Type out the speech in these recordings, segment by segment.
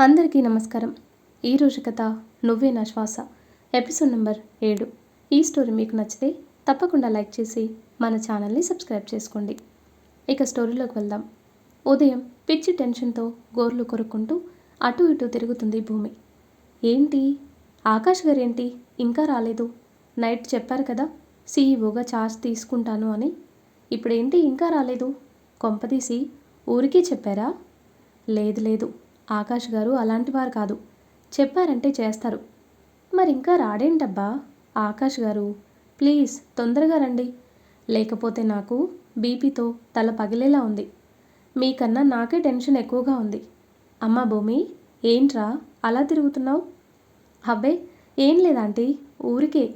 అందరికీ నమస్కారం. ఈరోజు కథ నువ్వే నా శ్వాస. ఎపిసోడ్ నెంబర్ ఏడు. ఈ స్టోరీ మీకు నచ్చితే తప్పకుండా లైక్ చేసి మన ఛానల్ని సబ్స్క్రైబ్ చేసుకోండి. ఇక స్టోరీలోకి వెళ్దాం. ఉదయం పిచ్చి టెన్షన్తో గోర్లు కొరుక్కుంటూ అటు ఇటు తిరుగుతుంది భూమి. ఏంటి? ఆకాష్ గారేంటి? ఇంకా రాలేదు. నైట్ చెప్పారు కదా సీఈఓగా ఛార్జ్ తీసుకుంటాను అని. ఇప్పుడేంటి ఇంకా రాలేదు? కొంపదీసి ఊరికే చెప్పారా? లేదు లేదు. ఆకాష్ గారు అలాంటి వారు కాదు. చెప్పారంటే చేస్తారు. మరి ఇంకా రాడేంటబ్బా? ఆకాష్ గారు ప్లీజ్ తొందరగా రండి. లేకపోతే నాకు బీపీతో తల పగిలేలా ఉంది. మీకన్నా నాకే టెన్షన్ ఎక్కువగా ఉంది. అమ్మా భూమి ఏంట్రా? అలా తిరుగుతున్నావు? అబ్బే ఏం లేదాంటీ ఊరికే.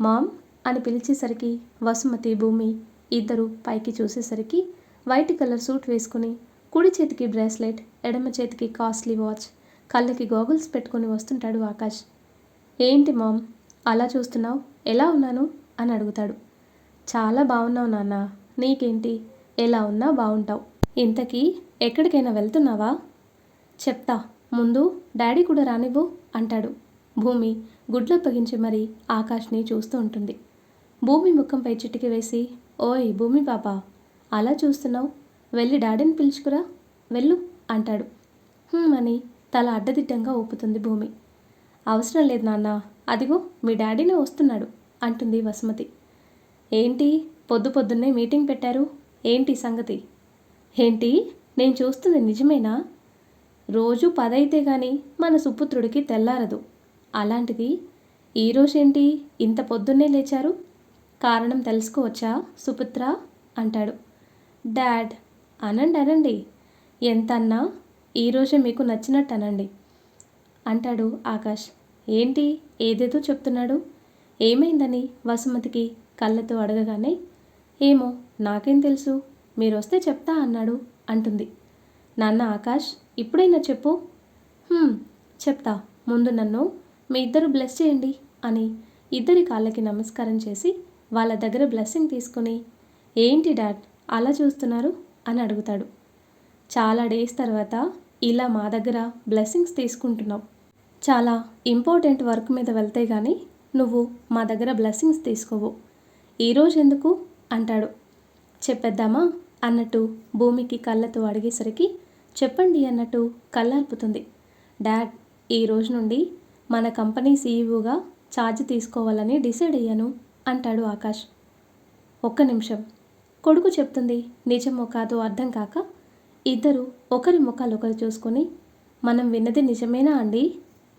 మామ్ అని పిలిచేసరికి వసుమతి భూమి ఇద్దరు పైకి చూసేసరికి వైట్ కలర్ సూట్ వేసుకుని కుడి చేతికి బ్రేస్లెట్ ఎడమ చేతికి కాస్ట్లీ వాచ్ కళ్ళకి గోగుల్స్ పెట్టుకొని వస్తుంటాడు ఆకాష్. ఏంటి మామ్ అలా చూస్తున్నావు? ఎలా ఉన్నాను? అని అడుగుతాడు. చాలా బాగున్నావు నాన్న. నీకేంటి? ఎలా ఉన్నా బాగుంటావు. ఇంతకీ ఎక్కడికైనా వెళ్తున్నావా? చెప్తా. ముందు డాడీ కూడా రానివ్వు అంటాడు. భూమి గుడ్లు పగించి మరీ ఆకాష్ని చూస్తూ ఉంటుంది. భూమి ముఖంపై చిటికి వేసి ఓయ్ భూమి పాప అలా చూస్తున్నావు? వెళ్ళి డాడీని పిలుచుకురా. వెళ్ళు అంటాడు. అని తల అడ్డదిడ్డంగా ఊపుతుంది భూమి. అవసరం లేదు నాన్న అదిగో మీ డాడీనే వస్తున్నాడు అంటుంది వసుమతి. ఏంటి పొద్దు పొద్దున్నే మీటింగ్ పెట్టారు? ఏంటి సంగతి? ఏంటి నేను చూస్తుంది నిజమేనా? రోజు పదైతే గాని మన సుపుత్రుడికి తెల్లారదు. అలాంటిది ఈరోజేంటి ఇంత పొద్దున్నే లేచారు? కారణం తెలుసుకోవచ్చా సుపుత్ర? అంటాడు. డాడ్ అనండి అనండి ఎంత అన్నా ఈరోజే మీకు నచ్చినట్టు అనండి అంటాడు ఆకాష్. ఏంటి? ఏదేదో చెప్తున్నాడు. ఏమైందని వసుమతికి కళ్ళతో అడగగానే ఏమో నాకేం తెలుసు. మీరు వస్తే చెప్తా అన్నాడు అంటుంది. నాన్న ఆకాష్ ఇప్పుడైనా చెప్పు. చెప్తా. ముందు నన్ను మీ ఇద్దరు బ్లెస్ చేయండి అని ఇద్దరి కాళ్ళకి నమస్కారం చేసి వాళ్ళ దగ్గర బ్లెస్సింగ్ తీసుకుని ఏంటి డాడ్ అలా చూస్తున్నారు? అని అడుగుతాడు. చాలా డేస్ తర్వాత ఇలా మా దగ్గర బ్లెస్సింగ్స్ తీసుకుంటున్నావు. చాలా ఇంపార్టెంట్ వర్క్ మీద వెళ్తే గానీ నువ్వు మా దగ్గర బ్లెస్సింగ్స్ తీసుకోవు. ఈరోజు ఎందుకు? అంటాడు. చెప్పేద్దామా? అన్నట్టు భూమికి కళ్ళతో అడిగేసరికి చెప్పండి అన్నట్టు కళ్ళార్పుతుంది. డాడ్ ఈ రోజు నుండి మన కంపెనీ సీఈఓగా ఛార్జ్ తీసుకోవాలని డిసైడ్ అయ్యాను అంటాడు ఆకాష్. ఒక్క నిమిషం. కొడుకు చెప్తుంది నిజమో కాదో అర్థం కాక ఇద్దరు ఒకరి ముఖాలు ఒకరు చూసుకొని మనం విన్నది నిజమేనా అండి?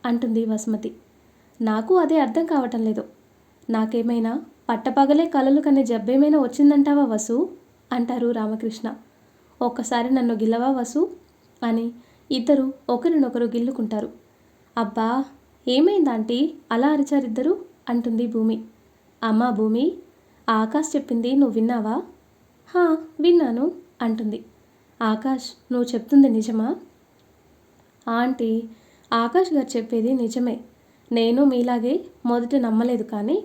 అంటుంది వసుమతి. నాకు అదే అర్థం కావటం లేదు. నాకేమైనా పట్టపగలే కలలు కనే జబ్బేమైనా వచ్చిందంటావా వసు? అంటారు రామకృష్ణ. ఒక్కసారి నన్ను గిల్లవా వసు? అని ఇద్దరు ఒకరినొకరు గిల్లుకుంటారు. అబ్బా ఏమైందాంటీ అలా అరిచారిద్దరు అంటుంది భూమి. అమ్మా భూమి ఆకాష్ చెప్పింది నువ్వు విన్నావా? హా విన్నాను అంటుంది. ఆకాష్ నువ్వు చెప్తుంది నిజమా? ఆంటీ ఆకాష్ గారు చెప్పేది నిజమే. నేను మీలాగే మొదట నమ్మలేదు కానీ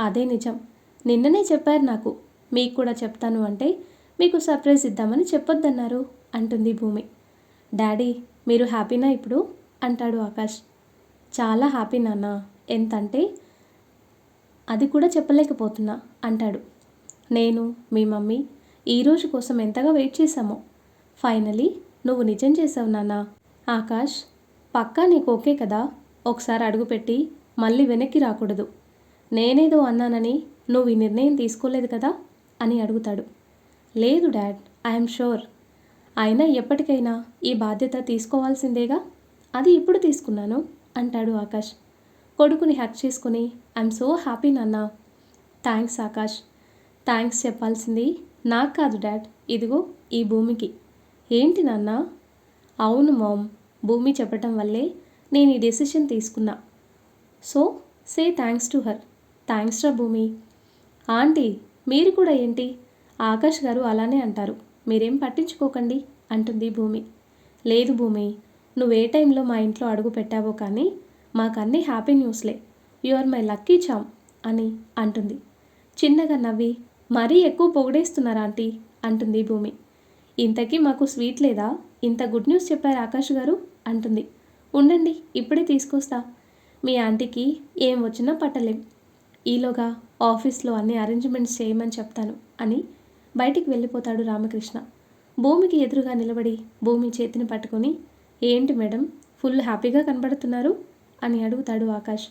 అదే నిజం. నిన్ననే చెప్పారు నాకు. మీకు కూడా చెప్తాను అంటే మీకు సర్ప్రైజ్ ఇద్దామని చెప్పొద్దన్నారు అంటుంది భూమి. డాడీ మీరు హ్యాపీనా ఇప్పుడు? అంటాడు ఆకాష్. చాలా హ్యాపీ నాన్న. ఎంతంటే అది కూడా చెప్పలేకపోతున్నా అంటాడు. నేను మీ మమ్మీ ఈ రోజు కోసం ఎంతగా వెయిట్ చేశామో. ఫైనలీ నువ్వు నిజం చేసావు నాన్న. ఆకాష్ పక్కా నీకు ఓకే కదా? ఒకసారి అడుగుపెట్టి మళ్ళీ వెనక్కి రాకూడదు. నేనేదో అన్నానని నువ్వు ఈ నిర్ణయం తీసుకోలేదు కదా? అని అడుగుతాడు. లేదు డాడ్ ఐఎమ్ షూర్. అయినా ఎప్పటికైనా ఈ బాధ్యత తీసుకోవాల్సిందేగా? అది ఇప్పుడు తీసుకున్నాను అంటాడు ఆకాష్. కొడుకుని హ్యాక్ చేసుకుని ఐఎమ్ సో హ్యాపీ నాన్న. థ్యాంక్స్ ఆకాష్. థ్యాంక్స్ చెప్పాల్సింది నాకు కాదు డాడ్. ఇదిగో ఈ భూమికి. ఏంటి నాన్న? అవును మామ్ భూమి చెప్పటం వల్లే నేను ఈ డెసిషన్ తీసుకున్నా. So say thanks to her. Thanks రా భూమి. ఆంటీ మీరు కూడా ఏంటి? ఆకాష్ గారు అలానే అంటారు. మీరేం పట్టించుకోకండి అంటుంది భూమి. లేదు భూమి నువ్వు ఏ టైంలో మా ఇంట్లో అడుగు పెట్టావో కానీ మాకన్నీ happy న్యూస్లే. You are my lucky charm అని అంటుంది. చిన్నగా నవ్వి మరీ ఎక్కువ పొగిడేస్తున్నారా ఆంటీ? అంటుంది భూమి. ఇంతకీ మాకు స్వీట్ లేదా? ఇంత గుడ్ న్యూస్ చెప్పారు ఆకాష్ గారు అంటుంది. ఉండండి ఇప్పుడే తీసుకొస్తా. మీ ఆంటీకి ఏం వచ్చినా పట్టలేం. ఈలోగా ఆఫీస్లో అన్ని అరేంజ్మెంట్స్ చేయమని చెప్తాను అని బయటికి వెళ్ళిపోతాడు రామకృష్ణ. భూమికి ఎదురుగా నిలబడి భూమి చేతిని పట్టుకొని ఏంటి మేడం ఫుల్ హ్యాపీగా కనబడుతున్నారు? అని అడుగుతాడు ఆకాష్.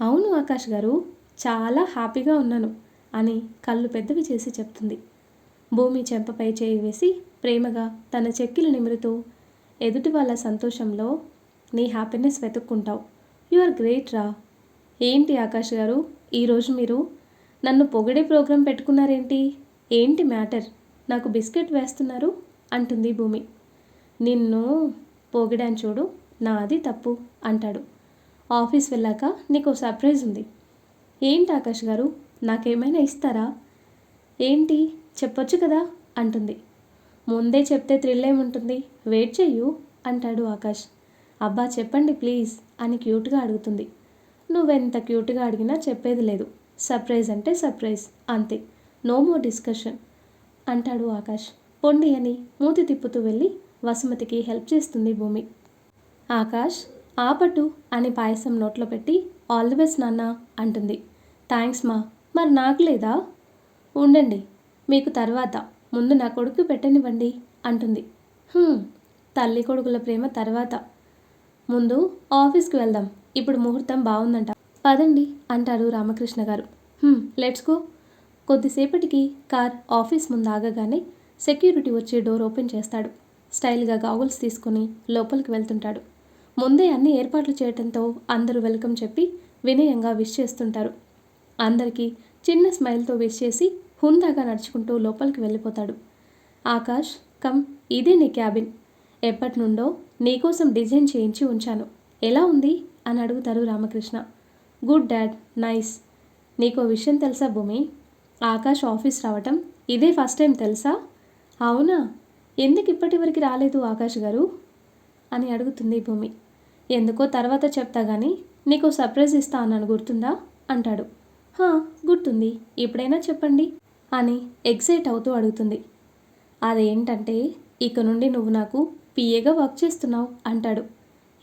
అవును ఆకాష్ గారు చాలా హ్యాపీగా ఉన్నాను అని కళ్ళు పెద్దవి చేసి చెప్తుంది. భూమి చెంపపై చేయి వేసి ప్రేమగా తన చెక్కిలు నిమురుతూ ఎదుటి వాళ్ళ సంతోషంలో నీ హ్యాపీనెస్ వెతుక్కుంటావు. యు ఆర్ గ్రేట్ రా. ఏంటి ఆకాష్ గారు? ఈరోజు మీరు నన్ను పొగిడే ప్రోగ్రాం పెట్టుకున్నారేంటి? ఏంటి మ్యాటర్? నాకు బిస్కెట్ వేస్తున్నారు అంటుంది భూమి. నిన్ను పొగిడాను చూడు నాది తప్పు అంటాడు. ఆఫీస్ వెళ్ళాక నీకు సర్ప్రైజ్ ఉంది. ఏంటి ఆకాష్ గారు? నాకేమైనా ఇస్తారా? ఏంటి? చెప్పొచ్చు కదా అంటుంది. ముందే చెప్తే థ్రిల్ ఏముంటుంది వెయిట్ చెయ్యు అంటాడు ఆకాష్. అబ్బా చెప్పండి ప్లీజ్ అని క్యూట్గా అడుగుతుంది. నువ్వెంత క్యూట్గా అడిగినా చెప్పేది లేదు. సర్ప్రైజ్ అంటే సర్ప్రైజ్ అంతే. నో మోర్ డిస్కషన్ అంటాడు ఆకాష్. పొండి అని మూతి తిప్పుతూ వెళ్ళి వసుమతికి హెల్ప్ చేస్తుంది భూమి. ఆకాష్ ఆపట్టు అని పాయసం నోట్లో పెట్టి ఆల్ ది బెస్ట్ నాన్న అంటుంది. థ్యాంక్స్ మా మరి నాకు లేదా? ఉండండి మీకు తర్వాత. ముందు నా కొడుకు పెట్టనివ్వండి అంటుంది. తల్లి కొడుకుల ప్రేమ తర్వాత. ముందు ఆఫీస్కి వెళ్దాం. ఇప్పుడు ముహూర్తం బాగుందంట పదండి అంటారు రామకృష్ణ గారు. Let's go. కొద్దిసేపటికి కార్ ఆఫీస్ ముందు ఆగగానే సెక్యూరిటీ వచ్చి డోర్ ఓపెన్ చేస్తాడు. స్టైల్గా గాగుల్స్ తీసుకుని లోపలికి వెళ్తుంటాడు. ముందే అన్ని ఏర్పాట్లు చేయడంతో అందరూ వెల్కమ్ చెప్పి వినయంగా విష్ చేస్తుంటారు. అందరికీ చిన్న స్మైల్తో విష్ చేసి హుందాగా నడుచుకుంటూ లోపలికి వెళ్ళిపోతాడు. ఆకాష్ కమ్ ఇదే నీ క్యాబిన్. ఎప్పటి నుండో నీకోసం డిజైన్ చేయించి ఉంచాను. ఎలా ఉంది? అని అడుగుతారు రామకృష్ణ. Good dad. నైస్. నీకో విషయం తెలుసా భూమి? ఆకాష్ ఆఫీస్ రావటం ఇదే ఫస్ట్ టైం తెలుసా? అవునా? ఎందుకు ఇప్పటి వరకు రాలేదు ఆకాష్ గారు? అని అడుగుతుంది భూమి. ఎందుకో తర్వాత చెప్తా కానీ నీకు సర్ప్రైజ్ ఇస్తా అన్నాను గుర్తుందా? అంటాడు. హా గుర్తుంది. ఇప్పుడైనా చెప్పండి. అని ఎగ్జైట్ అవుతూ అడుగుతుంది. అదేంటంటే ఇక నుండి నువ్వు నాకు పిఏగా వర్క్ చేస్తున్నావు అంటాడు.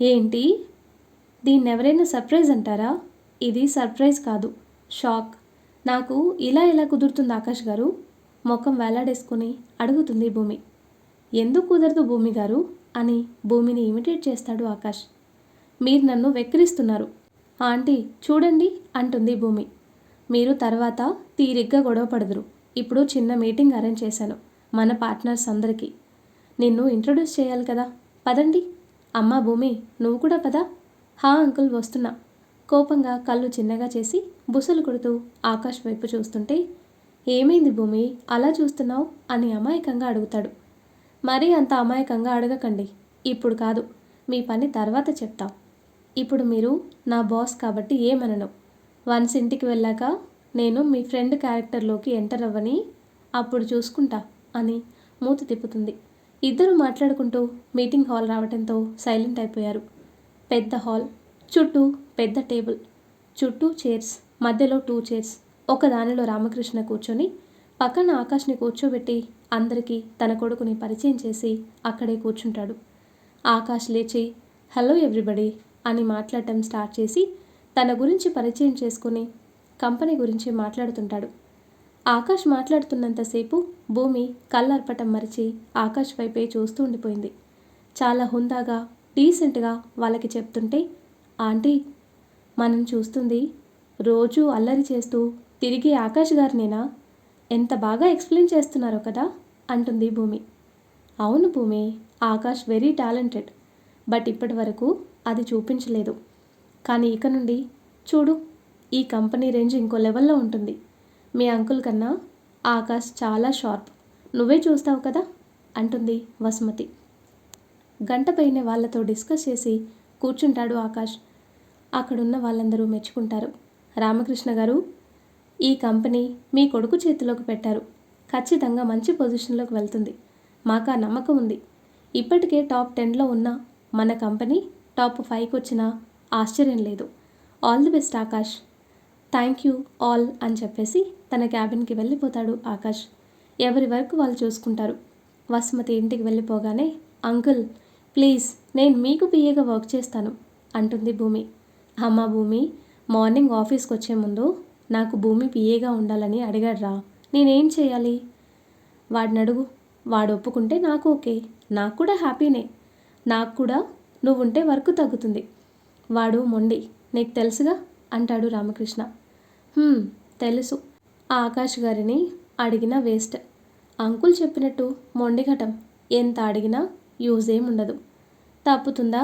ఏంటి? దీన్ని ఎవరైనా సర్ప్రైజ్ అంటారా? ఇది సర్ప్రైజ్ కాదు. షాక్. నాకు ఇలా ఎలా కుదురుతుంది ఆకాష్ గారు? ముఖం వేలాడేసుకుని అడుగుతుంది భూమి. ఎందుకు కుదరదు భూమి గారు? అని భూమిని ఇమిటేట్ చేస్తాడు ఆకాష్. మీరు నన్ను వెక్కిరిస్తున్నారు. ఆంటీ చూడండి అంటుంది భూమి. మీరు తర్వాత తీరిగ్గా గొడవ పడదురు. ఇప్పుడు చిన్న మీటింగ్ అరేంజ్ చేశాను మన పార్ట్నర్స్ అందరికీ. నిన్ను ఇంట్రొడ్యూస్ చేయాలి కదా. పదండి. అమ్మా భూమి నువ్వు కూడా పదా. హా అంకుల్ వస్తున్నా. కోపంగా కళ్ళు చిన్నగా చేసి బుసలు కొడుతూ ఆకాష్ వైపు చూస్తుంటే ఏమైంది భూమి అలా చూస్తున్నావు అని అమాయకంగా అడుగుతాడు. మరీ అంత అమాయకంగా అడగకండి. ఇప్పుడు కాదు మీ పని తర్వాత చెప్తాం. ఇప్పుడు మీరు నా బాస్ కాబట్టి ఏమనను. వన్స్ ఇంటికి వెళ్ళాక నేను మీ ఫ్రెండ్ క్యారెక్టర్లోకి ఎంటర్ అవ్వని అప్పుడు చూసుకుంటా అని మూత తిప్పుతుంది. ఇద్దరు మాట్లాడుకుంటూ మీటింగ్ హాల్ రావడంతో సైలెంట్ అయిపోయారు. పెద్ద హాల్ చుట్టూ పెద్ద టేబుల్ చుట్టూ చైర్స్ మధ్యలో టూ చైర్స్ ఒక దానిలో రామకృష్ణ కూర్చొని పక్కన ఆకాష్ని కూర్చోబెట్టి అందరికీ తన కొడుకుని పరిచయం చేసి అక్కడే కూర్చుంటాడు. ఆకాష్ లేచి హలో ఎవ్రీబడి అని మాట్లాడటం స్టార్ట్ చేసి తన గురించి పరిచయం చేసుకుని కంపెనీ గురించి మాట్లాడుతుంటాడు. ఆకాష్ మాట్లాడుతున్నంతసేపు భూమి కళ్ళర్పటం మరిచి ఆకాష్ వైపే చూస్తూ ఉండిపోయింది. చాలా హుందాగా డీసెంట్గా వాళ్ళకి చెప్తుంటే ఆంటీ మనం చూస్తుంది రోజు అల్లరి చేస్తూ తిరిగి ఆకాష్ గారినేనా? ఎంత బాగా ఎక్స్ప్లెయిన్ చేస్తున్నారో కదా అంటుంది భూమి. అవును భూమి ఆకాష్ వెరీ టాలెంటెడ్ బట్ ఇప్పటి వరకు అది చూపించలేదు. కానీ ఇక నుండి చూడు ఈ కంపెనీ రేంజ్ ఇంకో లెవెల్లో ఉంటుంది. మీ అంకుల్ కన్నా ఆకాష్ చాలా షార్ప్. నువ్వే చూస్తావు కదా? అంటుంది వసుమతి. గంటపైనే వాళ్ళతో డిస్కస్ చేసి కూర్చుంటాడు ఆకాష్. అక్కడున్న వాళ్ళందరూ మెచ్చుకుంటారు. రామకృష్ణ గారు ఈ కంపెనీ మీ కొడుకు చేతిలోకి పెట్టారు. ఖచ్చితంగా మంచి పొజిషన్లోకి వెళ్తుంది. మాకు ఆ నమ్మకం ఉంది. ఇప్పటికే టాప్ టెన్లో ఉన్న మన కంపెనీ టాప్ ఫైవ్కి వచ్చినా ఆశ్చర్యం లేదు. All the best Akash. Thank you all అని చెప్పేసి తన క్యాబిన్కి వెళ్ళిపోతాడు ఆకాష్. ఎవరి వర్క్ వాళ్ళు చూసుకుంటారు? వసుమతి ఇంటికి వెళ్ళిపోగానే అంకుల్ ప్లీజ్ నేను మీకు పిఏగా వర్క్ చేస్తాను అంటుంది భూమి. అమ్మ భూమి మార్నింగ్ ఆఫీస్కి వచ్చే ముందు నాకు భూమి పిఏగా ఉండాలని అడిగాడ్రా. నేనేం చేయాలి? వాడిని అడుగు వాడు ఒప్పుకుంటే నాకు ఓకే. నాకు కూడా హ్యాపీనే. నాకు కూడా నువ్వుంటే వర్క్ తగ్గుతుంది. వాడు మొండి. నీకు తెలుసుగా? అంటాడు రామకృష్ణ. తెలుసు. ఆ ఆకాష్ గారిని అడిగిన వేస్ట్. అంకుల్ చెప్పినట్టు మొండిఘటం ఎంత అడిగినా యూజ్ ఏం ఉండదు తప్పుతుందా?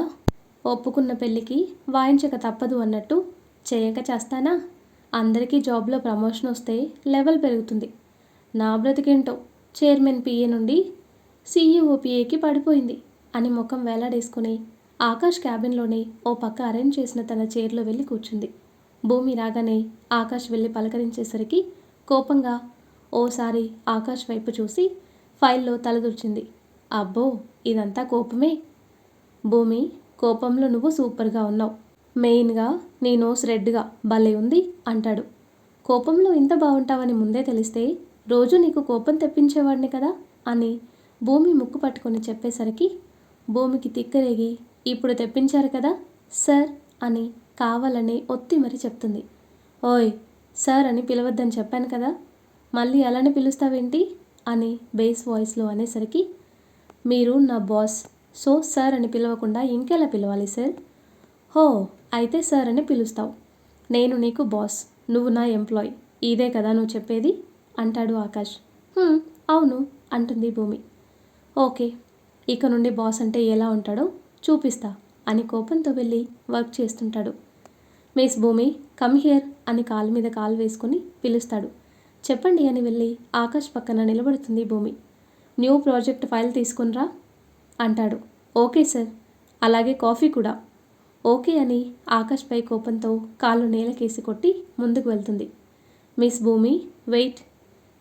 ఒప్పుకున్న పెళ్ళికి వాయించక తప్పదు అన్నట్టు చేయక చేస్తానా? అందరికీ జాబ్లో ప్రమోషన్ వస్తే లెవెల్ పెరుగుతుంది. నా బ్రతికేంటో చైర్మన్ పిఏ నుండి సీఈఓ పిఏకి పడిపోయింది అని ముఖం వేలాడేసుకుని ఆకాష్ క్యాబిన్లోనే ఓ పక్క అరేంజ్ చేసిన తన చైర్లో వెళ్ళి కూర్చుంది. భూమి రాగానే ఆకాష్ వెళ్ళి పలకరించేసరికి కోపంగా ఓసారి ఆకాష్ వైపు చూసి ఫైల్లో తలదూర్చింది. అబ్బో ఇదంతా కోపమే? భూమి కోపంలో నువ్వు సూపర్గా ఉన్నావు. మెయిన్గా నీ నోస్ రెడ్గా భలే ఉంది అంటాడు. కోపంలో ఇంత బాగుంటావని ముందే తెలిస్తే రోజు నీకు కోపం తెప్పించేవాడిని కదా అని భూమి ముక్కు పట్టుకొని చెప్పేసరికి భూమికి తిక్కరేగి ఇప్పుడు తెప్పించారు కదా సార్ అని కావాలని ఒత్తి మరి చెప్తుంది. ఓయ్ సార్ అని పిలవద్దని చెప్పాను కదా మళ్ళీ అలానే పిలుస్తావేంటి? అని బేస్ వాయిస్లో అనేసరికి మీరు నా బాస్ సో సార్ అని పిలవకుండా ఇంకెలా పిలవాలి సార్? హో అయితే సార్ అని పిలుస్తావు. నేను నీకు బాస్ నువ్వు నా ఎంప్లాయ్ ఇదే కదా నువ్వు చెప్పేది? అంటాడు ఆకాష్. అవును అంటుంది భూమి. ఓకే ఇక నుండి బాస్ అంటే ఎలా ఉంటాడో చూపిస్తా అని కోపంతో వెళ్ళి వర్క్ చేస్తుంటాడు. మిస్ భూమి కమ్ హియర్ అని కాలు మీద కాలు వేసుకుని పిలుస్తాడు. చెప్పండి అని వెళ్ళి ఆకాష్ పక్కన నిలబడుతుంది భూమి. న్యూ ప్రాజెక్ట్ ఫైల్ తీసుకునిరా? అంటాడు. Okay sir. అలాగే కాఫీ కూడా. ఓకే అని ఆకాష్పై కోపంతో కాళ్ళు నేలకేసి కొట్టి ముందుకు వెళ్తుంది. మిస్ భూమి వెయిట్.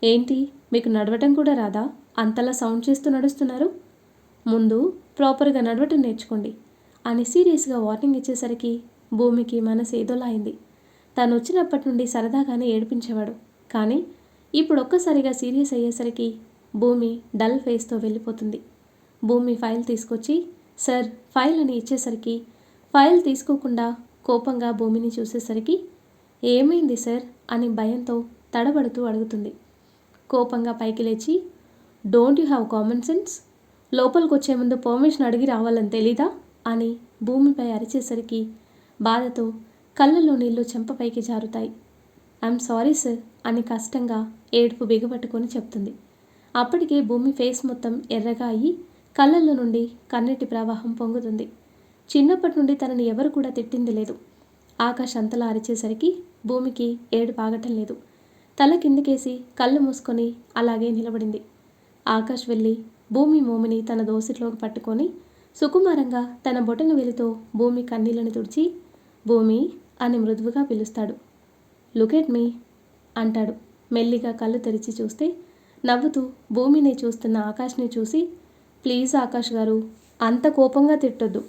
ఏంటి మీకు నడవటం కూడా రాదా? అంతలా సౌండ్ చేస్తూ నడుస్తున్నారు? ముందు ప్రాపర్గా నడవటం నేర్చుకోండి అని సీరియస్గా వార్నింగ్ ఇచ్చేసరికి భూమికి మనసు ఏదోలా అయింది తను వచ్చినప్పటి నుండి సరదాగానే ఏడిపించేవాడు. కానీ ఇప్పుడు ఒక్కసారిగా సీరియస్ అయ్యేసరికి భూమి డల్ ఫేస్తో వెళ్ళిపోతుంది. భూమి ఫైల్ తీసుకొచ్చి సార్ ఫైల్ అని ఇచ్చేసరికి ఫైల్ తీసుకోకుండా కోపంగా భూమిని చూసేసరికి ఏమైంది సార్? అని భయంతో తడబడుతూ అడుగుతుంది. కోపంగా పైకి లేచి don't you have common sense? లోపలికి వచ్చే ముందు పర్మిషన్ అడిగి రావాలని తెలీదా? అని భూమిపై అరిచేసరికి బాధతో కళ్ళలో నీళ్ళు చెంపపైకి జారుతాయి. ఐఎమ్ సారీ సార్ అని కష్టంగా ఏడుపు బిగపట్టుకొని చెప్తుంది. అప్పటికే భూమి ఫేస్ మొత్తం ఎర్రగా అయ్యి కళ్ళల్లో నుండి కన్నీటి ప్రవాహం పొంగుతుంది. చిన్నప్పటి నుండి తనని ఎవరు కూడా తిట్టింది లేదు. ఆకాశ్ అంతలా అరిచేసరికి భూమికి ఏడు పాగటం లేదు. తల కిందికేసి కళ్ళు మూసుకొని అలాగే నిలబడింది. ఆకాష్ వెళ్ళి భూమి మోమిని తన దోసిట్లోకి పట్టుకొని సుకుమారంగా తన బొటన వెలితో భూమి కన్నీళ్ళను తుడిచి భూమి అని మృదువుగా పిలుస్తాడు. లుకెట్ మీ అంటాడు. మెల్లిగా కళ్ళు తెరిచి చూస్తే నవ్వుతూ భూమిని చూస్తున్న ఆకాష్ని చూసి ప్లీజ్ ఆకాష్ గారు అంత కోపంగా తిట్టొద్దు.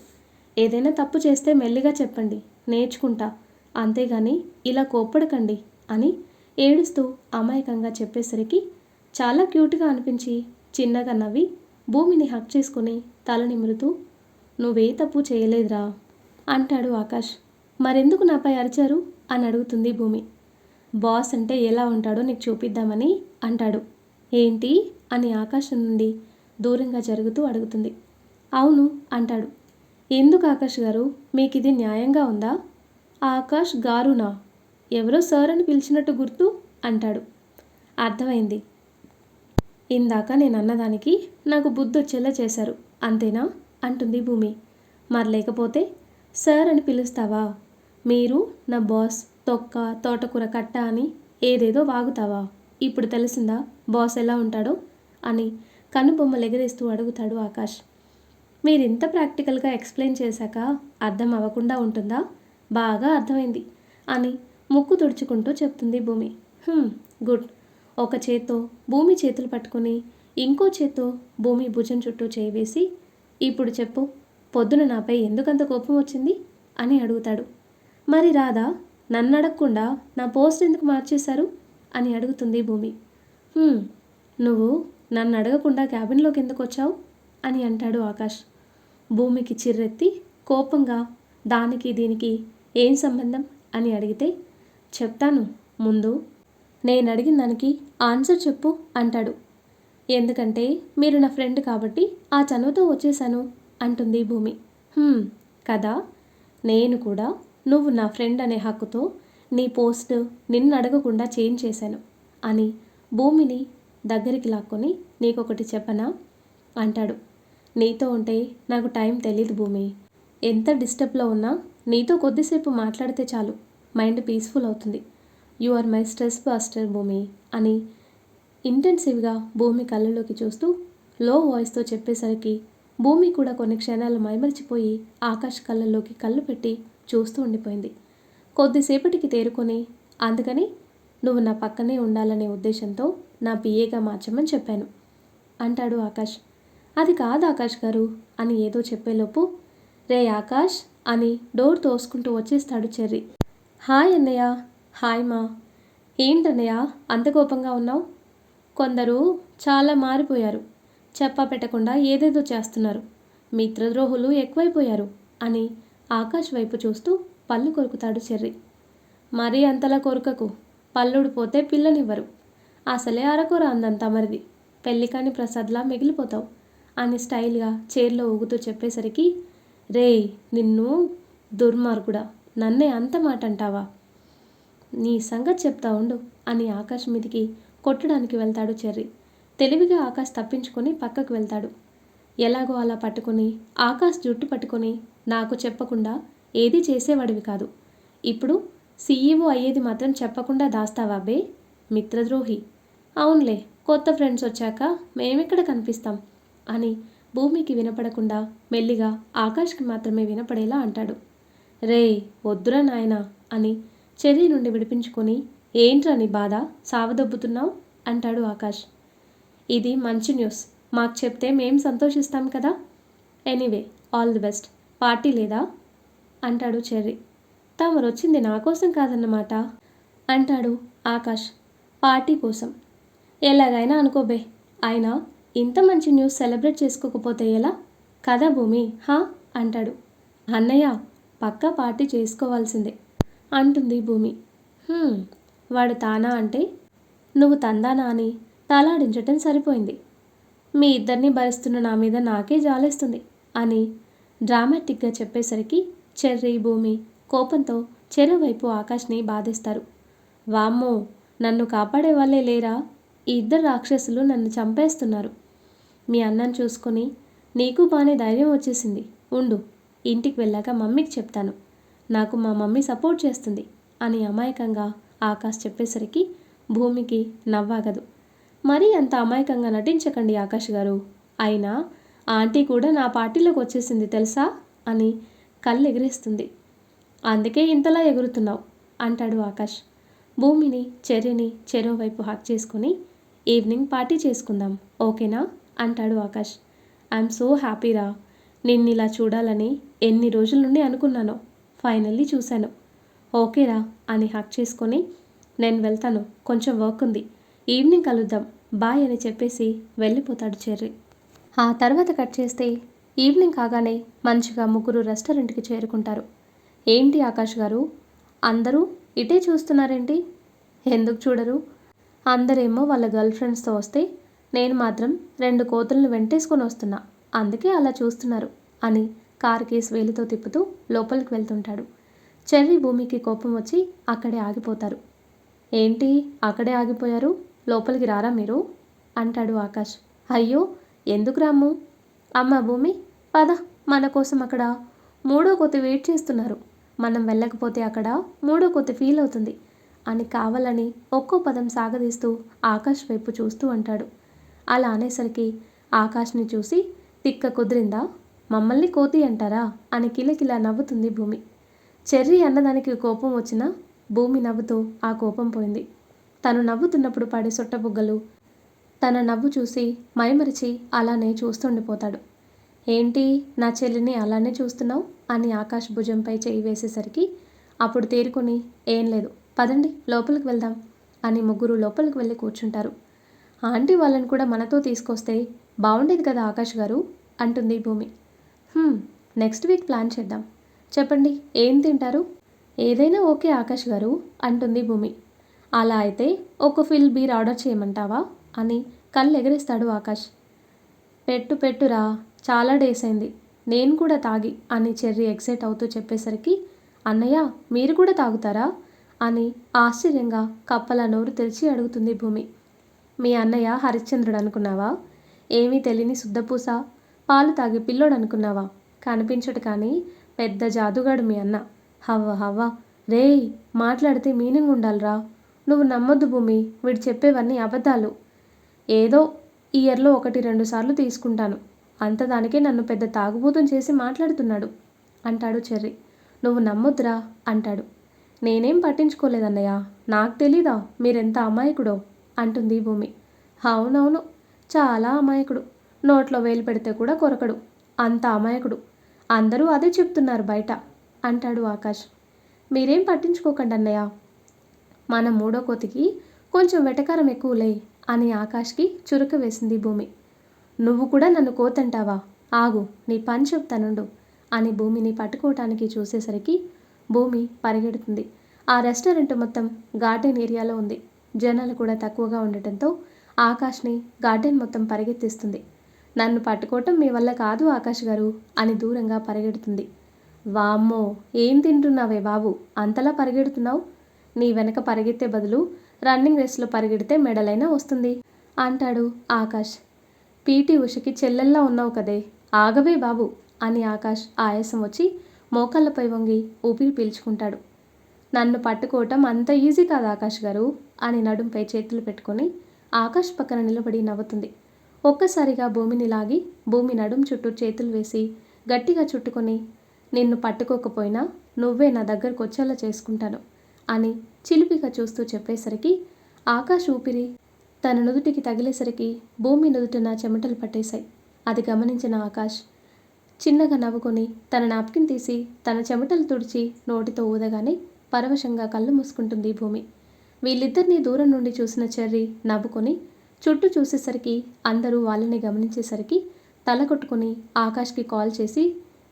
ఏదైనా తప్పు చేస్తే మెల్లిగా చెప్పండి నేర్చుకుంటా. అంతేగాని ఇలా కోప్పడకండి అని ఏడుస్తూ అమాయకంగా చెప్పేసరికి చాలా క్యూట్గా అనిపించి చిన్నగా నవ్వి భూమిని హక్ చేసుకుని తల నిమురుతూ నువ్వే తప్పు చేయలేదురా అంటాడు ఆకాష్. మరెందుకు నాపై అరిచారు? అని అడుగుతుంది భూమి. బాస్ అంటే ఎలా ఉంటాడో నీకు చూపిద్దామని అంటాడు. ఏంటి? అని ఆకాశం నుండి దూరంగా జరుగుతూ అడుగుతుంది. అవును అంటాడు. ఎందుకు ఆకాష్ గారు? మీకు ఇది న్యాయంగా ఉందా? ఆకాష్ గారునా? ఎవరో సార్ అని పిలిచినట్టు గుర్తు అంటాడు. అర్థమైంది. ఇందాక నేను అన్నదానికి నాకు బుద్ధి వచ్చేలా చేశారు. అంతేనా? అంటుంది భూమి. మరి లేకపోతే సార్ అని పిలుస్తావా? మీరు నా బాస్ తొక్క తోటకూర కట్ట అని ఏదేదో వాగుతావా? ఇప్పుడు తెలిసిందా బాస్ ఎలా ఉంటాడో? అని కనుబొమ్మలు ఎగరేస్తూ అడుగుతాడు ఆకాష్. మీరు ఇంత ప్రాక్టికల్గా ఎక్స్ప్లెయిన్ చేశాక అర్థం అవ్వకుండా ఉంటుందా? బాగా అర్థమైంది అని ముక్కు తుడుచుకుంటూ చెప్తుంది భూమి. గుడ్. ఒక చేత్తో భూమి చేతులు పట్టుకొని ఇంకో చేత్తో భూమి భుజం చుట్టూ చేయి వేసి ఇప్పుడు చెప్పు పొద్దున నాపై ఎందుకంత కోపం వచ్చింది? అని అడుగుతాడు. మరి రాధా నన్ను అడగకుండా నా పోస్ట్ ఎందుకు మార్చేశారు? అని అడుగుతుంది భూమి. నువ్వు నన్ను అడగకుండా క్యాబిన్లోకి ఎందుకు వచ్చావు? అని అంటాడు ఆకాష్. భూమికి చిర్రెత్తి కోపంగా దానికి దీనికి ఏం సంబంధం? అని అడిగితే చెప్తాను ముందు నేను అడిగిన దానికి ఆన్సర్ చెప్పు అంటాడు. ఎందుకంటే మీరు నా ఫ్రెండ్ కాబట్టి ఆ చనువుతో వచ్చేసాను అంటుంది భూమి. కదా? నేను కూడా నువ్వు నా ఫ్రెండ్ అనే హక్కుతో నీ పోస్ట్ నిన్ను అడగకుండా చేంజ్ చేశాను అని భూమిని దగ్గరికి లాక్కొని నీకొకటి చెప్పనా? అంటాడు. నీతో ఉంటే నాకు టైం తెలీదు భూమి. ఎంత డిస్టర్బ్లో ఉన్నా నీతో కొద్దిసేపు మాట్లాడితే చాలు. మైండ్ పీస్ఫుల్ అవుతుంది. You are my stress buster Bhoomi అని ఇంటెన్సివ్గా భూమి కళ్ళలోకి చూస్తూ లో వాయిస్తో చెప్పేసరికి భూమి కూడా కొన్ని క్షణాలు మైమరిచిపోయి ఆకాష్ కళ్ళల్లోకి కళ్ళు పెట్టి చూస్తూ ఉండిపోయింది. కొద్దిసేపటికి తేరుకొని అందుకని నువ్వు నా పక్కనే ఉండాలనే ఉద్దేశంతో నా పిఏగా మార్చమని చెప్పాను అంటాడు ఆకాష్ అది కాదు ఆకాష్ గారు అని ఏదో చెప్పేలోపు రే ఆకాష్ అని డోర్ తోసుకుంటూ వచ్చేస్తాడు చెర్రీ. హాయ్ అన్నయ్య. హాయ్ మా. ఏంటన్నయ్య అంత కోపంగా ఉన్నావు? కొందరు చాలా మారిపోయారు. చెప్పా పెట్టకుండా ఏదేదో చేస్తున్నారు. మిత్రద్రోహులు ఎక్కువైపోయారు అని ఆకాష్ వైపు చూస్తూ పళ్ళు కొరుకుతాడు చెర్రి. మరీ అంతలా కొరకకు. పల్లుడు పోతే పిల్లనివ్వరు అసలే అరకొర అందంతా మరిది. పెళ్ళికాని ప్రసాద్లా మిగిలిపోతావు అని స్టైల్గా చైర్లో ఊగుతూ చెప్పేసరికి రేయ్ నిన్ను దుర్మార్గుడా. నన్నే అంత మాట అంటావా నీ సంగతి చెప్తా ఉండు అని ఆకాష్ మీదికి కొట్టడానికి వెళ్తాడు చెర్రి. తెలివిగా ఆకాష్ తప్పించుకొని పక్కకు వెళ్తాడు. ఎలాగో అలా పట్టుకొని ఆకాశ్ జుట్టు పట్టుకొని నాకు చెప్పకుండా ఏది చేసేవాడివి కాదు. ఇప్పుడు సీఈఓ అయ్యేది మాత్రం చెప్పకుండా దాస్తావా బే మిత్రద్రోహి. అవునులే కొత్త ఫ్రెండ్స్ వచ్చాక మేమెక్కడ కనిపిస్తాం? అని భూమికి వినపడకుండా మెల్లిగా ఆకాష్కి మాత్రమే వినపడేలా అంటాడు. రే వద్దురా నాయనా అని చెర్రీ నుండి విడిపించుకొని ఏంట్రా నీ బాధ? సావదొబ్బుతున్నావు? అంటాడు ఆకాష్. ఇది మంచి న్యూస్. మాకు చెప్తే మేం సంతోషిస్తాం కదా? Anyway all the best. Party లేదా? అంటాడు చెర్రీ. తమరు వచ్చింది నా కోసం కాదన్నమాట అంటాడు ఆకాష్. పార్టీ కోసం. ఎలాగైనా అనుకోబే. అయినా ఇంత మంచి న్యూస్ సెలబ్రేట్ చేసుకోకపోతే ఎలా? కదా భూమి హా? అంటాడు. అన్నయ్య పక్కా పార్టీ చేసుకోవాల్సిందే. అంటుంది భూమి. వాడు తానా అంటే? నువ్వు తందానా అని తలాడించటం సరిపోయింది. మీ ఇద్దరిని భరిస్తున్న నా మీద నాకే జాలేస్తుంది అని డ్రామాటిక్గా చెప్పేసరికి చెర్రీ భూమి కోపంతో చెరువైపు ఆకాష్ని బాధేస్తారు. వామ్మో నన్ను కాపాడే వాళ్ళే లేరా? ఈ ఇద్దరు రాక్షసులు నన్ను చంపేస్తున్నారు. మీ అన్నం చూసుకొని నీకు బాగానే ధైర్యం వచ్చేసింది. ఉండు ఇంటికి వెళ్ళాక మమ్మీకి చెప్తాను. నాకు మా మమ్మీ సపోర్ట్ చేస్తుంది అని అమాయకంగా ఆకాష్ చెప్పేసరికి భూమికి నవ్వాగదు. మరీ అంత అమాయకంగా నటించకండి ఆకాష్ గారు. అయినా ఆంటీ కూడా నా పార్టీలోకి వచ్చేసింది తెలుసా? అని కళ్ళు ఎగిరేస్తుంది. అందుకే ఇంతలా ఎగురుతున్నావు అంటాడు ఆకాష్. భూమిని చెర్రిని చెరో వైపు హక్ చేసుకొని ఈవినింగ్ పార్టీ చేసుకుందాం ఓకేనా? అంటాడు ఆకాష్. I'm so హ్యాపీరా. నిన్ను ఇలా చూడాలని ఎన్ని రోజుల నుండి అనుకున్నానో. ఫైనల్లీ చూశాను. ఓకేరా అని హక్ చేసుకొని నేను వెళ్తాను. కొంచెం వర్క్ ఉంది. ఈవినింగ్ కలుద్దాం. బాయ్ అని చెప్పేసి వెళ్ళిపోతాడు చెర్రీ. ఆ తర్వాత కట్ చేస్తే ఈవినింగ్ కాగానే మంచిగా ముగ్గురు రెస్టారెంట్కి చేరుకుంటారు. ఏంటి ఆకాష్ గారు? అందరూ ఇటే చూస్తున్నారేంటి? ఎందుకు చూడరు? అందరేమో వాళ్ళ గర్ల్ ఫ్రెండ్స్తో వస్తే నేను మాత్రం రెండు కోతులను వెంటేసుకొని వస్తున్నా. అందుకే అలా చూస్తున్నారు అని కారు కేసు వేలితో తిప్పుతూ లోపలికి వెళ్తుంటాడు. చెర్రీ భూమికి కోపం వచ్చి అక్కడే ఆగిపోతారు. ఏంటి? అక్కడే ఆగిపోయారు? లోపలికి రారా మీరు? అంటాడు ఆకాష్. అయ్యో! ఎందుకు రాము? అమ్మ భూమి పద మన కోసం అక్కడ. మూడో కొత్త వెయిట్ చేస్తున్నారు. మనం వెళ్ళకపోతే అక్కడ మూడో కొత్తి ఫీల్ అవుతుంది అని కావాలని ఒక్కో పదం సాగదీస్తూ ఆకాష్ వైపు చూస్తూ అంటాడు. అలా అనేసరికి ఆకాష్ని చూసి తిక్క కుదిరిందా? మమ్మల్ని కోతి అంటారా? అని కిలకిలా నవ్వుతుంది భూమి. చెర్రీ అన్నదానికి కోపం వచ్చినా భూమి నవ్వుతో ఆ కోపం పోయింది. తను నవ్వుతున్నప్పుడు పడే సొట్టబుగ్గలు తన నవ్వు చూసి మైమరిచి అలానే చూస్తుండిపోతాడు. ఏంటి నా చెల్లిని అలానే చూస్తున్నావు? అని ఆకాష్ భుజంపై చేయి వేసేసరికి అప్పుడు తేరుకొని ఏం లేదు పదండి లోపలికి వెళ్దాం అని ముగ్గురు లోపలికి వెళ్ళి కూర్చుంటారు. ఆంటీ వాళ్ళని కూడా మనతో తీసుకొస్తే బాగుండేది కదా ఆకాష్ గారు? అంటుంది భూమి. నెక్స్ట్ వీక్ ప్లాన్ చేద్దాం. చెప్పండి ఏం తింటారు? ఏదైనా ఓకే ఆకాష్ గారు అంటుంది భూమి. అలా అయితే ఒక ఫిల్ బీర్ ఆర్డర్ చేయమంటావా? అని కళ్ళు ఎగరేస్తాడు ఆకాష్. పెట్టు పెట్టురా చాలా డేస్ అయింది. నేను కూడా తాగి అని చెర్రీ ఎక్సైట్ అవుతూ చెప్పేసరికి అన్నయ్య మీరు కూడా తాగుతారా? అని ఆశ్చర్యంగా కప్పల నోరు తెరిచి అడుగుతుంది భూమి. మీ అన్నయ్య హరిశ్చంద్రుడు అనుకున్నావా? ఏమీ తెలియని శుద్ధపూస పాలు తాగి పిల్లోడు అనుకున్నావా కనిపించడు కానీ పెద్ద జాదుగాడు మీ అన్న. హవ్వ హవ్వ. రేయ్ మాట్లాడితే మీనింగ్ ఉండాలిరా. నువ్వు నమ్మొద్దు భూమి వీడు చెప్పేవన్నీ అబద్ధాలు. ఏదో ఇయర్లో ఒకటి రెండు సార్లు తీసుకుంటాను. అంత దానికే నన్ను పెద్ద తాగుబోతం చేసి మాట్లాడుతున్నాడు అంటాడు చెర్రి. నువ్వు నమ్మొద్దురా అంటాడు. నేనేం పట్టించుకోలేదన్నయ్య. నాకు తెలీదా మీరెంత అమాయకుడో అంటుంది భూమి. అవునవును చాలా అమాయకుడు. నోట్లో వేలు పెడితే కూడా కొరకడు. అంత అమాయకుడు. అందరూ అదే చెప్తున్నారు బయట అంటాడు ఆకాష్. మీరేం పట్టించుకోకండి అన్నయ్య. మన మూడో కోతికి కొంచెం వెటకారం ఎక్కువలే అని ఆకాష్కి చురుక వేసింది భూమి. నువ్వు కూడా నన్ను కోతంటావా? ఆగు నీ పని చెప్తానుండు అని భూమిని పట్టుకోవటానికి చూసేసరికి భూమి పరిగెడుతుంది. ఆ రెస్టారెంట్ మొత్తం గార్డెన్ ఏరియాలో ఉంది. జనాలు కూడా తక్కువగా ఉండటంతో ఆకాష్ని గార్డెన్ మొత్తం పరిగెత్తిస్తుంది. నన్ను పట్టుకోవటం మీ వల్ల కాదు ఆకాష్ గారు అని దూరంగా పరిగెడుతుంది. వామ్మో ఏం తింటున్నావే బాబు? అంతలా పరిగెడుతున్నావు? నీ వెనక పరిగెత్తే బదులు రన్నింగ్ రేస్లో పరిగెడితే మెడలైనా వస్తుంది అంటాడు ఆకాష్. పీటీ ఉషకి చెల్లెల్లా ఉన్నావు కదే ఆగవే బాబు అని ఆకాష్ ఆయాసం వచ్చి మోకాళ్ళపై వంగి ఊపిరి పీల్చుకుంటాడు. నన్ను పట్టుకోవటం అంత ఈజీ కాదు ఆకాష్ గారు అని నడుంపై చేతులు పెట్టుకొని ఆకాష్ పక్కన నిలబడి నవ్వుతుంది. ఒక్కసారిగా భూమిని లాగి భూమి నడుం చుట్టూ చేతులు వేసి గట్టిగా చుట్టుకొని నిన్ను పట్టుకోకపోయినా నువ్వే నా దగ్గరకు వచ్చేలా చేసుకుంటాను అని చిలిపిగా చూస్తూ చెప్పేసరికి ఆకాష్ ఊపిరి తన నుదుటికి తగిలేసరికి భూమి నుదుటిన చెమటలు పట్టేశాయి. అది గమనించిన ఆకాష్ చిన్నగా నవ్వుకొని తన నాప్కిన్ తీసి తన చెమటలు తుడిచి నోటితో ఊదగానే పరవశంగా కళ్ళు మూసుకుంటుంది భూమి. వీళ్ళిద్దరినీ దూరం నుండి చూసిన చెర్రీ నవ్వుకొని చుట్టూ చూసేసరికి అందరూ వాళ్ళని గమనించేసరికి తల కొట్టుకొని ఆకాష్కి కాల్ చేసి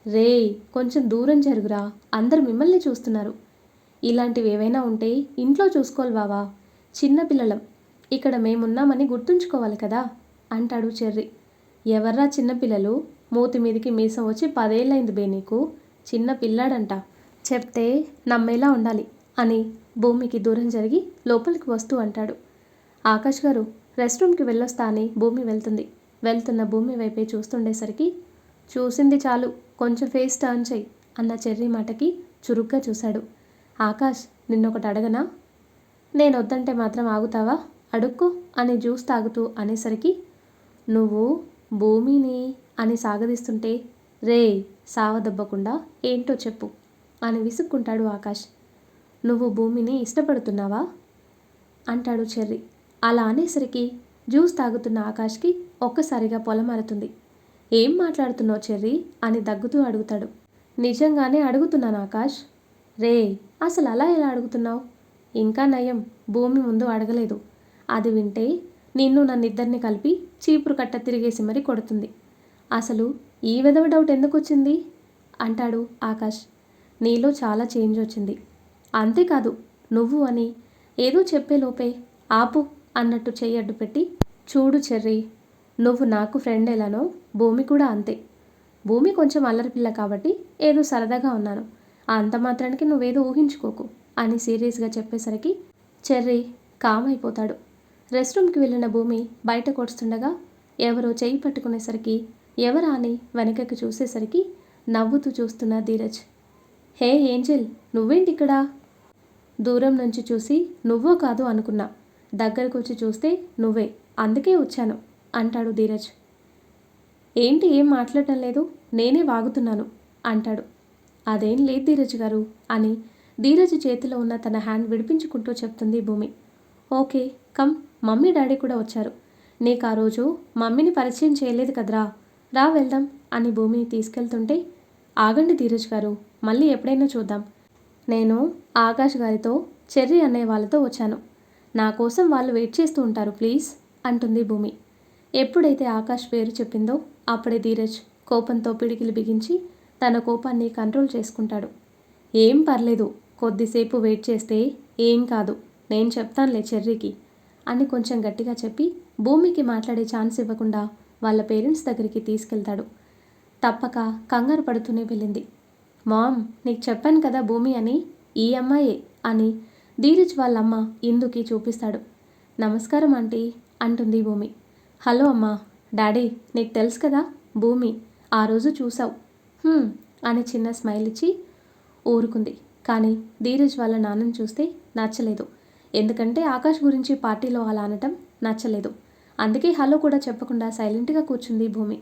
రే కొంచెం దూరం జరుగురా అందరు మిమ్మల్ని చూస్తున్నారు. ఇలాంటివి ఏవైనా ఉంటే ఇంట్లో చూసుకోవాలి బావా చిన్నపిల్లలం ఇక్కడ మేమున్నామని గుర్తుంచుకోవాలి కదా అంటాడు చెర్రి. ఎవర్రా చిన్నపిల్లలు మూతి మీదకి మీసం వచ్చి పదేళ్ళైంది బే నీకు చిన్న పిల్లాడంట చెప్తే నమ్మేలా ఉండాలి అని భూమికి దూరం జరిగి లోపలికి వస్తూ అంటాడు. ఆకాష్ గారు రెస్ట్ రూమ్కి వెళ్ళొస్తా అని భూమి వెళ్తుంది. వెళ్తున్న భూమి వైపే చూస్తుండేసరికి చూసింది చాలు కొంచెం ఫేస్ టర్న్ చేయి అన్న చెర్రీ మాటకి చురుగ్గా చూశాడు. ఆకాష్ నిన్నొకటి అడగనా? నేను వద్దంటే మాత్రం ఆగుతావా? అడుక్కు అని జ్యూస్ తాగుతూ అనేసరికి నువ్వు భూమిని అని సాగదీస్తుంటే రే సావదబ్బకుండా ఏంటో చెప్పు అని విసుక్కుంటాడు ఆకాష్. నువ్వు భూమిని ఇష్టపడుతున్నావా? అంటాడు చెర్రి. అలా అనేసరికి జ్యూస్ తాగుతున్న ఆకాష్కి ఒక్కసారిగా పొలమారుతుంది. ఏం మాట్లాడుతున్నావు చెర్రీ? అని దగ్గుతూ అడుగుతాడు. నిజంగానే అడుగుతున్నాను ఆకాష్. రే అసలు అలా ఎలా అడుగుతున్నావు? ఇంకా నయం భూమి ముందు అడగలేదు. అది వింటే నిన్ను నన్నిద్దరిని కలిపి చీపురు కట్ట తిరిగేసి మరీ కొడుతుంది. అసలు ఈ విధవ డౌట్ ఎందుకు వచ్చింది అంటాడు ఆకాష్. నీలో చాలా చేంజ్ వచ్చింది. అంతేకాదు నువ్వు అని ఏదో చెప్పేలోపే ఆపు అన్నట్టు చెయ్యడ్డు పెట్టి చూడు చెర్రీ నువ్వు నాకు ఫ్రెండ్ ఎలానో భూమి కూడా అంతే. భూమి కొంచెం అల్లరిపిల్ల కాబట్టి ఏదో సరదాగా ఉన్నాను. అంత మాత్రానికి నువ్వేదో ఊహించుకోకు అని సీరియస్గా చెప్పేసరికి చెర్రీ కామ్ అయిపోతాడు రెస్ట్ రూమ్కి వెళ్ళిన భూమి బయట కొడుస్తుండగా ఎవరో చేయి పట్టుకునేసరికి ఎవరా అని వెనకకి చూసేసరికి నవ్వుతూ చూస్తున్న ధీరజ్ హే ఏంజెల్ నువ్వేంటి ఇక్కడ దూరం నుంచి చూసి నువ్వో కాదు అనుకున్నా. దగ్గరకు వచ్చి చూస్తే నువ్వే. అందుకే వచ్చాను అంటాడు ధీరజ్. ఏంటి ఏం మాట్లాడటం లేదు? నేనే వాగుతున్నాను అంటాడు. అదేం లేదు ధీరజ్ గారు అని ధీరజ్ చేతిలో ఉన్న తన హ్యాండ్ విడిపించుకుంటూ చెప్తుంది భూమి. ఓకే కమ్ మమ్మీ డాడీ కూడా వచ్చారు. నీకు ఆ రోజు మమ్మీని పరిచయం చేయలేదు కదరా? రా వెళ్దాం అని భూమిని తీసుకెళ్తుంటే ఆగండి ధీరజ్ గారు మళ్ళీ ఎప్పుడైనా చూద్దాం. నేను ఆకాష్ గారితో చెర్రీ అనే వాళ్ళతో వచ్చాను. నా కోసం వాళ్ళు వెయిట్ చేస్తూ ఉంటారు ప్లీజ్ అంటుంది భూమి. ఎప్పుడైతే ఆకాష్ పేరు చెప్పిందో అప్పుడే ధీరజ్ కోపంతో పిడికిలు బిగించి తన కోపాన్ని కంట్రోల్ చేసుకుంటాడు. ఏం పర్లేదు కొద్దిసేపు వెయిట్ చేస్తే ఏం కాదు నేను చెప్తానులే చెర్రీకి అని కొంచెం గట్టిగా చెప్పి భూమికి మాట్లాడే ఛాన్స్ ఇవ్వకుండా వాళ్ళ పేరెంట్స్ దగ్గరికి తీసుకెళ్తాడు. తప్పక కంగారు పడుతూనే వెళ్ళింది. మామ్ నీకు చెప్పాను కదా భూమి అని ఈ అమ్మాయే అని ధీరజ్ వాళ్ళమ్మ ఇందుకి చూపిస్తాడు. నమస్కారం ఆంటీ అంటుంది భూమి. హలో అమ్మా డాడీ నీకు తెలుసు కదా భూమి ఆ రోజు చూసావు. అని చిన్న స్మైల్ ఇచ్చి ఊరుకుంది. కానీ ధీరజ్ వాళ్ళ నాన్నని చూస్తే నచ్చలేదు. ఎందుకంటే ఆకాష్ గురించి పార్టీలో అలా అనటం నచ్చలేదు. అందుకే హలో కూడా చెప్పకుండా సైలెంట్గా కూర్చుంది భూమి.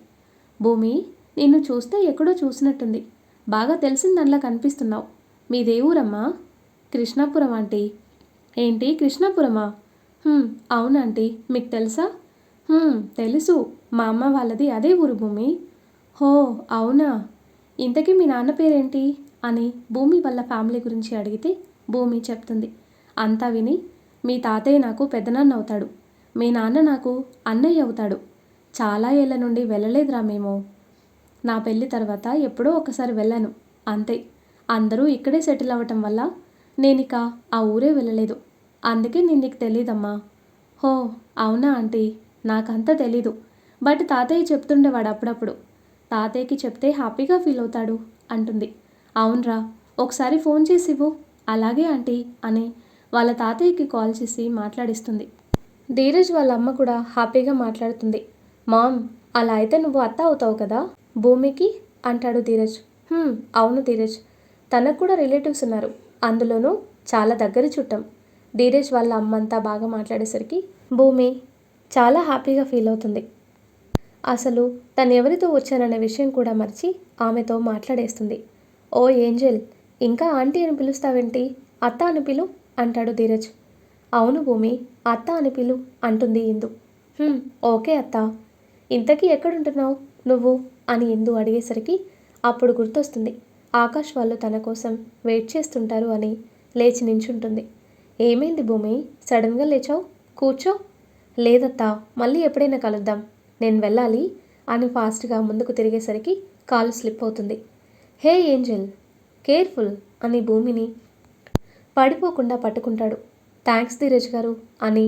భూమి నిన్ను చూస్తే ఎక్కడో చూసినట్టుంది. బాగా తెలిసిందనిలా కనిపిస్తున్నావు. మీదే ఊరమ్మా? కృష్ణాపురం ఆంటీ. ఏంటి కృష్ణాపురమా? "హ్మ్, అవునాంటీ. మీకు తెలుసా? తెలుసు. మా అమ్మ వాళ్ళది అదే ఊరు భూమి. హో అవునా? ఇంతకీ మీ నాన్న పేరేంటి? అని భూమి వాళ్ళ ఫ్యామిలీ గురించి అడిగితే భూమి చెప్తుంది. అంతా విని మీ తాతయ్య నాకు పెద్దనాన్న అవుతాడు. మీ నాన్న నాకు అన్నయ్య అవుతాడు. చాలా ఏళ్ళ నుండి వెళ్ళలేదురా మేము. నా పెళ్ళి తర్వాత ఎప్పుడో ఒకసారి వెళ్ళాను. అంతే. అందరూ ఇక్కడే సెటిల్ అవ్వటం వల్ల నేనిక ఆ ఊరే వెళ్ళలేదు. అందుకే నేను నీకు తెలీదమ్మా. హో అవునా ఆంటీ? నాకంతా తెలీదు. బట్ తాతయ్య చెప్తుండేవాడు అప్పుడప్పుడు. తాతయ్యకి చెప్తే హ్యాపీగా ఫీల్ అవుతాడు అంటుంది. అవునరా ఒకసారి ఫోన్ చేసి ఇవ్వు. అలాగే ఆంటీ అని వాళ్ళ తాతయ్యకి కాల్ చేసి మాట్లాడిస్తుంది. ధీరజ్ వాళ్ళ అమ్మ కూడా హ్యాపీగా మాట్లాడుతుంది. మామ్ అలా అయితే నువ్వు అత్త అవుతావు కదా? భూమికి? అంటాడు ధీరజ్. అవును ధీరజ్. తనకు కూడా రిలేటివ్స్ ఉన్నారు. అందులోనూ చాలా దగ్గర చుట్టం. ధీరేష్ వాళ్ళ అమ్మంతా బాగా మాట్లాడేసరికి భూమి చాలా హ్యాపీగా ఫీల్ అవుతుంది. అసలు తను ఎవరితో వచ్చాననే విషయం కూడా మర్చి ఆమెతో మాట్లాడేస్తుంది. ఓ ఏంజెల్ ఇంకా ఆంటీ అని పిలుస్తావేంటి? అత్త అని పిలు అంటాడు ధీరజ్. అవును భూమి అత్త అని పిలు అంటుంది ఇందు. ఓకే అత్త. ఇంతకీ ఎక్కడుంటున్నావు నువ్వు? అని ఇందు అడిగేసరికి అప్పుడు గుర్తొస్తుంది. ఆకాష్ వాళ్ళు తన కోసం వెయిట్ చేస్తుంటారు అని లేచి నించుంటుంది. ఏమైంది భూమి? సడన్గా లేచావు? కూర్చో. లేదత్తా మళ్ళీ ఎప్పుడైనా కలుద్దాం. నేను వెళ్ళాలి అని ఫాస్ట్గా ముందుకు తిరిగేసరికి కాలు స్లిప్ అవుతుంది. హే ఏంజెల్ కేర్ఫుల్ అని భూమిని పడిపోకుండా పట్టుకుంటాడు. థ్యాంక్స్ ధీరజ్ గారు అని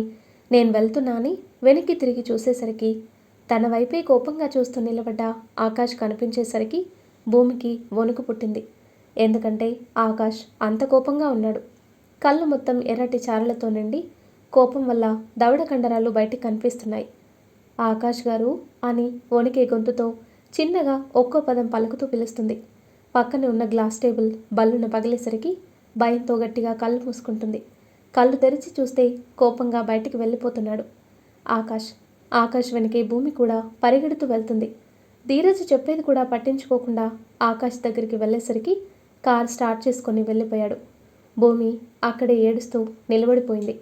నేను వెళ్తున్నా అని వెనక్కి తిరిగి చూసేసరికి తన వైపే కోపంగా చూస్తూ నిలబడ్డ ఆకాష్ కనిపించేసరికి భూమికి వణుకు పుట్టింది. ఎందుకంటే ఆకాష్ అంత కోపంగా ఉన్నాడు. కళ్ళు మొత్తం ఎర్రటి చారలతో నిండి కోపం వల్ల దవడ కండరాలు బయటికి కనిపిస్తున్నాయి. ఆకాష్ గారు అని వణికే గొంతుతో చిన్నగా ఒక్కో పదం పలుకుతూ పిలుస్తుంది. పక్కనే ఉన్న గ్లాస్ టేబుల్ బల్లున పగిలేసరికి భయంతో గట్టిగా కళ్ళు మూసుకుంటుంది. కళ్ళు తెరిచి చూస్తే కోపంగా బయటికి వెళ్ళిపోతున్నాడు. ఆకాష్ ఆకాష్ వెనకే భూమి కూడా పరిగెడుతూ వెళ్తుంది. ధీరజ్ చెప్పేది కూడా పట్టించుకోకుండా ఆకాష్ దగ్గరికి వెళ్ళేసరికి కార్ స్టార్ట్ చేసుకొని వెళ్ళిపోయాడు. భూమి అక్కడే ఏడుస్తూ నిలబడిపోయింది.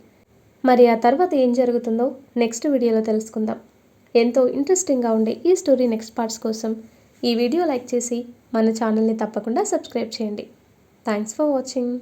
మరి ఆ తర్వాత ఏం జరుగుతుందో నెక్స్ట్ వీడియోలో తెలుసుకుందాం. ఎంతో ఇంట్రెస్టింగ్గా ఉండే ఈ స్టోరీ నెక్స్ట్ పార్ట్స్ కోసం ఈ వీడియో లైక్ చేసి మన ఛానల్ని తప్పకుండా సబ్స్క్రైబ్ చేయండి. Thanks for watching.